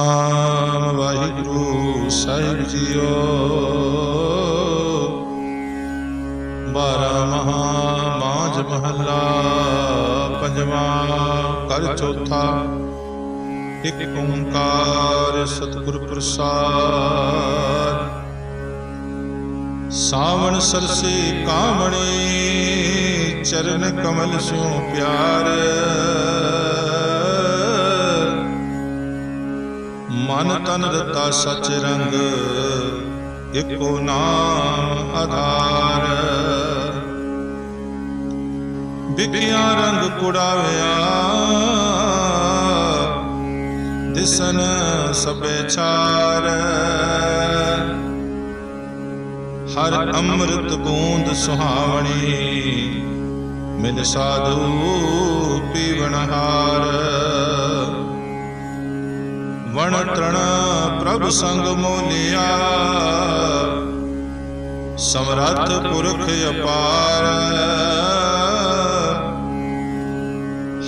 ਨਾਮ ਵਾਹਿਗੁਰੂ ਸਾਹਿਬ ਜੀਓ। ਬਾਰਾ ਮਹਾ ਮਾਝ ਮਹੱਲਾ, ਪੰਜਵਾਂ ਕਰ ਚੌਥਾ। ਇੱਕ ਓੰਕਾਰ ਸਤਿਗੁਰ ਪ੍ਰਸਾਦ। ਸਾਵਣ ਸਰਸੇ ਕਾਮਣੇ, ਚਰਨ ਕਮਲ ਸਿਉ ਪਿਆਰ। ਮਨ ਤਨ ਰਤਾ ਸਚ ਰੰਗ, ਇੱਕੋ ਨਾਮ ਆਧਾਰ। ਵਿਗਿਆ ਰੰਗ ਕੁੜਾਵਿਆ ਦਿਸਨ ਸਭੇ ਚਾਰ। ਹਰ ਅੰਮ੍ਰਿਤ ਬੂੰਦ ਸੁਹਾਵਣੀ ਮਿਲ ਸਾਧੂ ਪੀਵਣਹਾਰ ਵਣ ਤ੍ਰਣ ਪ੍ਰਭ ਸੰਗ ਮੋਲਿਆ ਸਮਰੱਥ ਪੁਰਖ ਅਪਾਰ।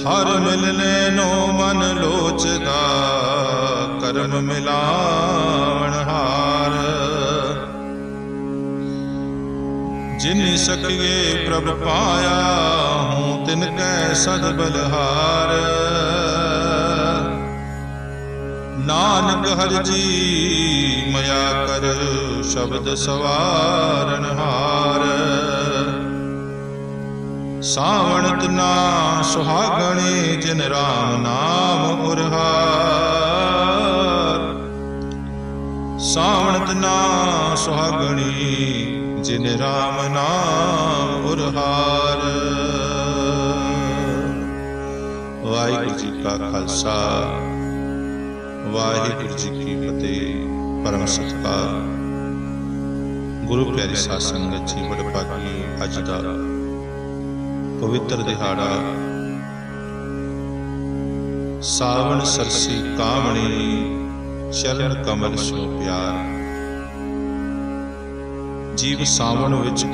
ਹਰ ਮਿਲਨੇ ਨੋ ਮਨ ਲੋਚਦਾ, ਕਰਮ ਮਿਲਾਵਣ ਹਾਰ। ਜਿਨ ਸਕਿਏ ਪ੍ਰਭ ਪਾਇਆ, ਹੂੰ ਤਿਨ ਕੈ ਸਦ ਬਲਹਾਰ। ਨਾਨਕ ਹਰਿ ਜੀ, ਮਇਆ ਕਰ ਸ਼ਬਦ ਸਵਾਰਨ ਹਾਰ। ਸਾਵਣ ਤਨਾ ਸੁਹਾਗਣੇ, ਜਿਨ ਰਾਮ ਨਾਮ ਉਰਹਾਰ। ਸਾਵਣ ਤਨਾ ਸੁਹਾਗਣੀ, ਜਿਨ ਰਾਮ ਨਾਮ ਉਰਹਾਰ। ਵਾਹਿਗੁਰੂ ਜੀ ਕਾ ਖਾਲਸਾ। ਵਾਹਿਗੁਰੂ ਜੀ ਕੀ ਫਤਿਹ, ਪਰਮ ਸਤਿਕਾਰ। ਗੁਰੂ ਪਿਆਰੀ ਸਾਧ ਸੰਗਤ ਜੀ, ਬੜ ਭਾਗੀ ਅੱਜ ਦਾ ਪਵਿੱਤਰ ਦਿਹਾੜਾ। ਸਾਵਣ ਸਰਸੀ ਕਾਮਣੀ, ਚਰਨ ਕਮਲ ਸੋ ਪਿਆਰ। ਜੀਵ ਸਾਵਣ ਵਿੱਚ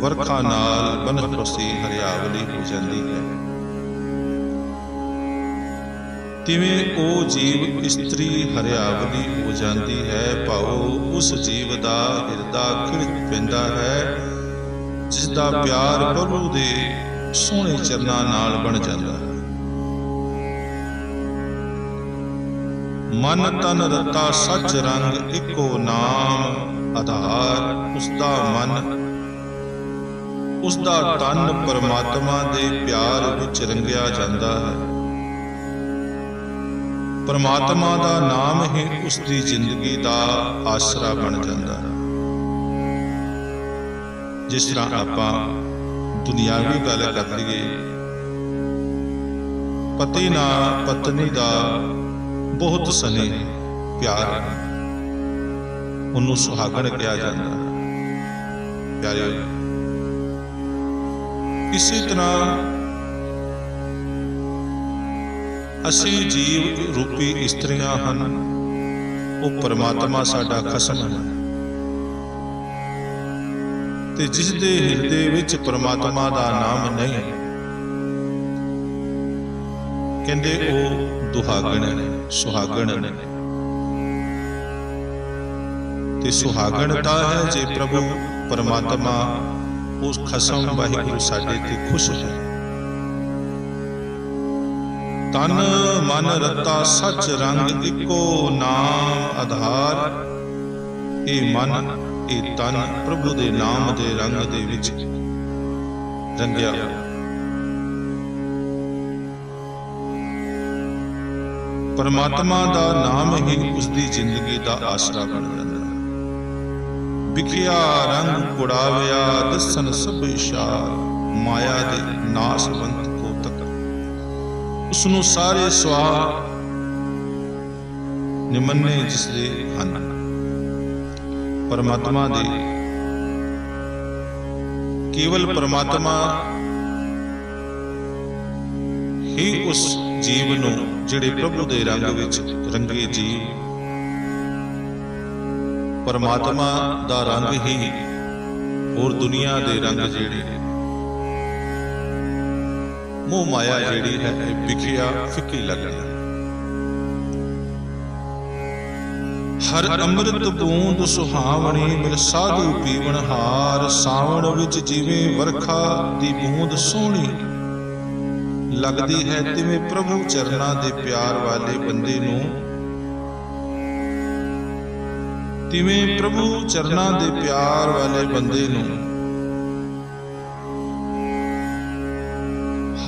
ਵਰਖਾ ਨਾਲ ਬਨਸਪਤੀ ਹਰਿਆਵਲੀ ਹੋ ਜਾਂਦੀ ਹੈ। ਤਿਵੇਂ ਉਹ ਜੀਵ ਇਸਤਰੀ ਹਰਿਆਵਲੀ ਹੋ ਜਾਂਦੀ ਹੈ, ਭਾਉ ਉਸ ਜੀਵ ਦਾ ਹਿਰਦਾ ਖਿੜ ਪੈਂਦਾ ਹੈ ਜਿਸ ਦਾ ਪਿਆਰ ਪ੍ਰਭੂ ਦੇ ਸੋਹਣੇ ਚਰਨਾਂ ਨਾਲ ਬਣ ਜਾਂਦਾ ਹੈ। ਮਨ ਤਨ ਰਤਾ ਸੱਚ ਰੰਗ ਇੱਕੋ ਨਾਮ ਆਧਾਰ ਉਸ ਦਾ ਮਨ ਉਸ ਦਾ ਤਨ ਪਰਮਾਤਮਾ ਦੇ ਪਿਆਰ ਵਿੱਚ ਰੰਗਿਆ ਜਾਂਦਾ ਹੈ। ਪਰਮਾਤਮਾ ਦਾ ਨਾਮ ਹੀ ਉਸ ਦੀ ਜ਼ਿੰਦਗੀ ਦਾ ਆਸਰਾ ਬਣ ਜਾਂਦਾ ਹੈ ਜਿਸ ਤਰ੍ਹਾਂ ਆਪਾਂ ਦੁਨਿਆਵੀ ਗੱਲ ਕਰ ਲਈਏ, ਪਤੀ ਨਾਲ ਪਤਨੀ ਦਾ ਬਹੁਤ ਸਨੇ ਪਿਆਰ ਹੈ। ਉਹਨੂੰ ਸੁਹਾਗਣ ਕਿਹਾ ਜਾਂਦਾ ਹੈ ਪਿਆਰੇ ਇਸੇ ਤਰ੍ਹਾਂ ਅਸੀਂ ਜੀਵ ਰੂਪੀ ਇਸਤਰੀਆਂ ਹਨ। ਉਹ ਪਰਮਾਤਮਾ ਸਾਡਾ ਖਸਮ ਹੈ ਤੇ ਜਿਸ ਦੇ ਹਿਰਦੇ ਵਿੱਚ ਪਰਮਾਤਮਾ ਦਾ ਨਾਮ ਨਹੀਂ ਕਹਿੰਦੇ ਉਹ ਦੁਹਾਗਣ ਨੇ ਸੁਹਾਗਣ ਨੇ ਤੇ ਸੁਹਾਗਣ ਤਾਂ ਹੈ ਜੇ ਪ੍ਰਭੂ ਪਰਮਾਤਮਾ ਉਸ ਖਸਮ ਵਾਹਿਗੁਰੂ ਸਾਡੇ ਤੇ ਖੁਸ਼ ਹੈ ਤਨ ਮਨ ਰਤਾ ਸੱਚ ਰੰਗ ਇੱਕੋ ਨਾਮ ਆਧਾਰ। ਇਹ ਮਨ, ਇਹ ਤਨ ਪ੍ਰਭੂ ਦੇ ਨਾਮ ਦੇ ਰੰਗ ਦੇ ਵਿੱਚ ਰੰਗਿਆ ਪਰਮਾਤਮਾ ਦਾ ਨਾਮ ਹੀ ਉਸ ਦੀ ਜ਼ਿੰਦਗੀ ਦਾ ਆਸਰਾ ਬਣ ਜਾਂਦਾ ਵਿਖਿਆ ਰੰਗ ਕੁੜਾਵਿਆ, ਦਸਨ ਸਭ ਇਸ਼ਾਰ ਮਾਇਆ ਦੇ ਨਾਸਵੰਤ ਕੋ ਉਸ ਨੂੰ ਸਾਰੇ ਸਵਾਹ ਨਿਮੰਨੇ ਜਿਸ ਦੇ ਹਨ। ਪਰਮਾਤਮਾ ਦੇ ਕੇਵਲ ਪਰਮਾਤਮਾ ਹੀ ਉਸ ਜੀਵ ਨੂੰ ਜਿਹੜੇ ਪ੍ਰਭੂ ਦੇ ਰੰਗ ਵਿੱਚ ਰੰਗੇ ਜੀਵ ਪਰਮਾਤਮਾ ਦਾ ਰੰਗ ਹੀ ਹੋਰ ਦੁਨੀਆ ਦੇ ਰੰਗ ਜਿਹੜੇ ਮੋਹ ਮਾਇਆ ਜਿਹੜੀ ਹੈ, ਇਹ ਵਿਖਿਆ ਫਿੱਕੀ ਲੱਗਦੀ ਹਰ ਅੰਮ੍ਰਿਤ ਬੂੰਦ ਸੁਹਾਵਣੀ ਮਿਲ ਸਾਧੂ ਪੀਵਨ ਹਾਰ, ਸਾਵਣ ਵਿੱਚ ਜਿਵੇਂ ਵਰਖਾ ਦੀ ਬੂੰਦ ਸੋਹਣੀ। ਲੱਗਦੀ ਹੈ ਤਿਵੇਂ ਪ੍ਰਭੂ ਚਰਨਾਂ ਦੇ ਪਿਆਰ ਵਾਲੇ ਬੰਦੇ ਨੂੰ। ਤਿਵੇਂ ਪ੍ਰਭੂ ਚਰਨਾਂ ਦੇ ਪਿਆਰ ਵਾਲੇ ਬੰਦੇ ਨੂੰ।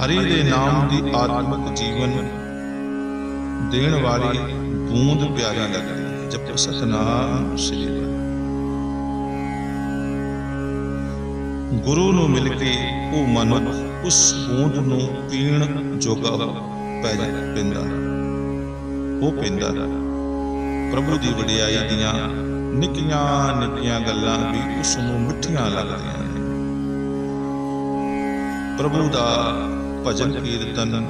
ਹਰੀ ਦੇ ਨਾਮ ਦੀ ਆਤਮਿਕ ਜੀਵਨ ਦੇਣ ਵਾਲੀ ਬੂੰਦ ਪਿਆਰੀ ਲੱਗਦੀ ਜਪੋ ਸਤਨਾਮ ਸ੍ਰੀ ਗੁਰੂ ਨੂੰ ਮਿਲ ਕੇ ਉਹ ਮਨੁੱਖ ਉਸ ਬੂੰਦ ਨੂੰ ਪੀਣ ਜੋਗਾ ਪੈ ਜਾਂਦਾ ਉਹ ਪੀਂਦਾ ਪ੍ਰਭੂ ਦੀ ਵਡਿਆਈ ਦੀਆਂ ਨਿੱਕੀਆਂ ਨਿੱਕੀਆਂ ਗੱਲਾਂ ਵੀ ਉਸ ਨੂੰ ਮਿੱਠੀਆਂ ਲੱਗਦੀਆਂ ਨੇ। ਪ੍ਰਭੂ ਦਾ ਭਜਨ ਕੀਰਤਨ।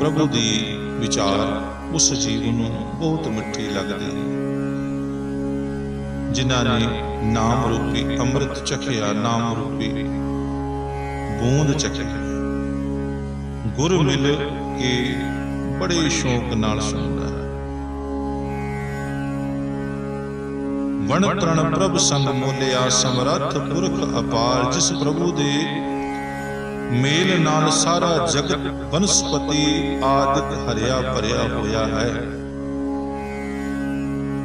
ਪ੍ਰਭੂ ਦੀ ਵਿਚਾਰ ਉਸ ਜੀਵ ਨੂੰ ਬਹੁਤ ਮਿੱਠੀ ਲੱਗਦੀ ਹੈ ਜਿਨ੍ਹਾਂ ਨੇ ਨਾਮ ਰੂਪੀ ਅੰਮ੍ਰਿਤ ਚਖਿਆ, ਨਾਮ ਰੂਪੀ ਬੂੰਦ ਚਖਿਆ ਗੁਰ ਮਿਲ ਕੇ ਬੜੇ ਸ਼ੌਕ ਨਾਲ ਸੁਣਦਾ ਹੈ। ਵਣ ਤ੍ਰਣ ਪ੍ਰਭ ਸੰਗ ਮੋਲਿਆ, ਸਮਰੱਥ ਪੁਰਖ ਅਪਾਰ, ਜਿਸ ਪ੍ਰਭੂ ਦੇ ਮੇਲ ਨਾਲ ਸਾਰਾ ਜਗਤ ਬਨਸਪਤੀ ਆਦਿਕ ਹਰਿਆ ਭਰਿਆ ਹੋਇਆ ਹੈ।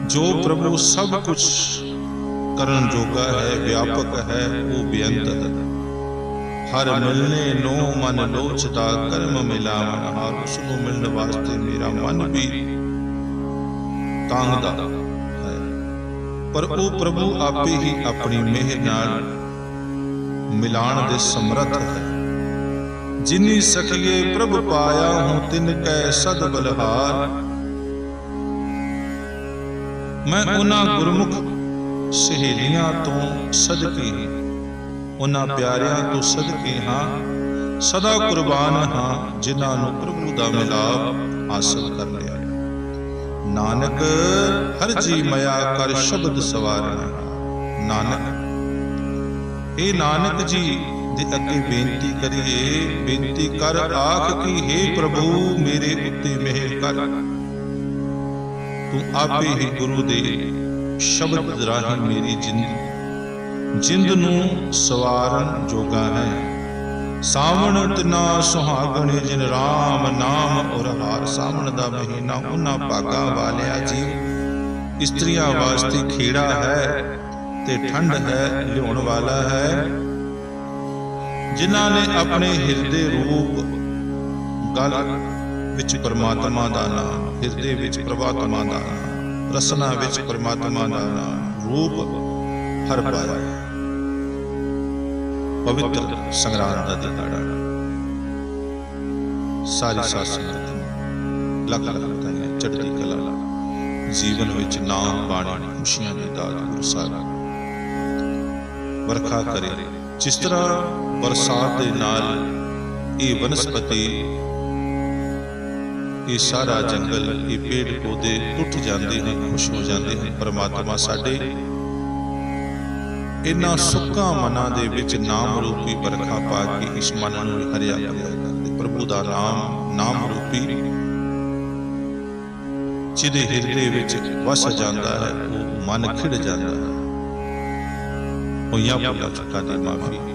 ਜੋ ਪ੍ਰਭੂ ਸਭ ਕੁਝ ਕਰਨ ਜੋਗਾ ਹੈ, ਵਿਆਪਕ ਹੈ, ਉਹ ਬੇਅੰਤ ਹੈ। ਹਰ ਮਿਲਨੇ ਨੋ ਮਨ ਲੋਚਦਾ, ਕਰਮ ਮਿਲਾਵਨ ਹਰ ਉਸ ਨੂੰ ਮਿਲਣ ਵਾਸਤੇ ਮੇਰਾ ਮਨ ਵੀ ਕਾਂਗਦਾ ਹੈ। ਪਰ ਉਹ ਪ੍ਰਭੂ ਆਪੇ ਹੀ ਆਪਣੀ ਮਿਹਰ ਨਾਲ ਮਿਲਾਣ ਦੇ ਸਮਰੱਥ ਹੈ। ਜਿਨੀ ਸਖੀਏ ਪ੍ਰਭ ਪਾਇਆ ਹੂੰ, ਤਿਨ ਕੈ ਸਦ ਬਲਹਾਰ। ਮੈਂ ਉਹਨਾਂ ਗੁਰਮੁਖ ਸਹੇਲੀਆਂ ਤੋਂ ਸਦਕੇ ਉਹਨਾਂ ਪਿਆਰਿਆਂ ਤੋਂ ਸਦਕੇ ਹਾਂ। ਸਦਾ ਕੁਰਬਾਨ ਹਾਂ ਜਿਨ੍ਹਾਂ ਨੂੰ ਪ੍ਰਭੂ ਦਾ ਮਿਲਾਪ ਹਾਸਲ ਕਰ ਲਿਆ। ਨਾਨਕ, ਹਰ ਜੀ ਮਇਆ ਕਰ ਸ਼ਬਦ ਸਵਾਰਨਾ। ਨਾਨਕ ਇਹ ਨਾਨਕ ਜੀ ਦੇ ਅੱਗੇ ਬੇਨਤੀ ਕਰੀਏ, ਬੇਨਤੀ ਕਰ ਆਖ ਕੀ हे ਪ੍ਰਭੂ, ਮੇਰੇ ਉੱਤੇ ਮਿਹਰ ਕਰ। ਤੂੰ ਆਪੇ ਹੀ ਗੁਰੂ ਦੇ ਸ਼ਬਦ ਰਾਹੀਂ ਮੇਰੀ ਜਿੰਦ ਜਿੰਦ ਨੂੰ ਸਵਾਰਨ ਜੋਗਾ ਹੈ। ਸਾਵਣ ਤਨਾ ਸੁਹਾਗਣੇ, ਜਿਨ RAM ਨਾਮ ਔਰ ਹਾਰ ਸਾਵਣ ਦਾ ਮਹੀਨਾ, ਉਹਨਾਂ ਭਾਗਾ ਵਾਲਿਆ ਜੀ ਇਸਤਰੀਆਂ ਵਾਸਤੇ ਖੇੜਾ ਹੈ ਤੇ ਠੰਡ ਹੈ ਲਿਉਣ ਵਾਲਾ ਹੈ। ਜਿਨ੍ਹਾਂ ਨੇ ਆਪਣੇ ਹਿਰਦੇ ਰੂਪ ਗਲ ਵਿੱਚ ਪਰਮਾਤਮਾ ਦਾ ਨਾਮ, ਹਿਰਦੇ ਵਿੱਚ ਪ੍ਰਭਾਤਮਾ ਦਾ ਨਾਮ, ਰਸਨਾ ਵਿੱਚ ਪਰਮਾਤਮਾ ਦਾ ਨਾਮ, ਰੂਪ ਹਰ ਪਾਇਆ ਪਵਿੱਤਰ ਸੰਗਰਾਮ ਦਾ ਦਿਹਾੜਾ ਸਾਰੀ ਸਾਧ ਲੱਖ ਲੱਖ ਵਧਾਈਆਂ, ਚੜ੍ਹਦੀ ਕਲਾ, ਜੀਵਨ ਵਿੱਚ ਨਾਮ, ਬਾਣੀ, ਖੁਸ਼ੀਆਂ ਦੇ ਦਾਤ ਗੁਰੂ ਸਾਹਿਬ ਵਰਖਾ ਕਰੇ। ਜਿਸ ਤਰ੍ਹਾਂ ਬਰਸਾਤ ਦੇ ਨਾਲ ਇਹ ਵਨਸਪਤੀ ਇਹ ਸਾਰਾ ਜੰਗਲ, ਇਹ ਪੇੜ ਪੌਦੇ ਟੁੱਟ ਜਾਂਦੇ ਹਨ, ਖੁਸ਼ ਹੋ ਜਾਂਦੇ ਹਨ। ਪਰਮਾਤਮਾ ਸਾਡੇ ਇਨ੍ਹਾਂ ਸੁੱਕਾ ਮਨਾਂ ਦੇ ਵਿੱਚ ਨਾਮ ਰੂਪੀ ਵਰਖਾ ਪਾ ਕੇ ਇਸ ਮਨ ਨੂੰ ਹਰਿਆ ਭਰਿਆ ਕਰਦੇ ਪ੍ਰਭੂ ਦਾ ਨਾਮ ਨਾਮ ਰੂਪੀ ਜਿਹਦੇ ਹਿਰਦੇ ਵਿੱਚ ਵਸ ਜਾਂਦਾ ਹੈ, ਉਹ ਮਨ ਖਿੜ ਜਾਂਦਾ ਹੈ। ਹੋਈਆਂ ਭੁੱਲਾਂ ਚੁੱਕਾਂ ਦੀ ਮਾਫੀ।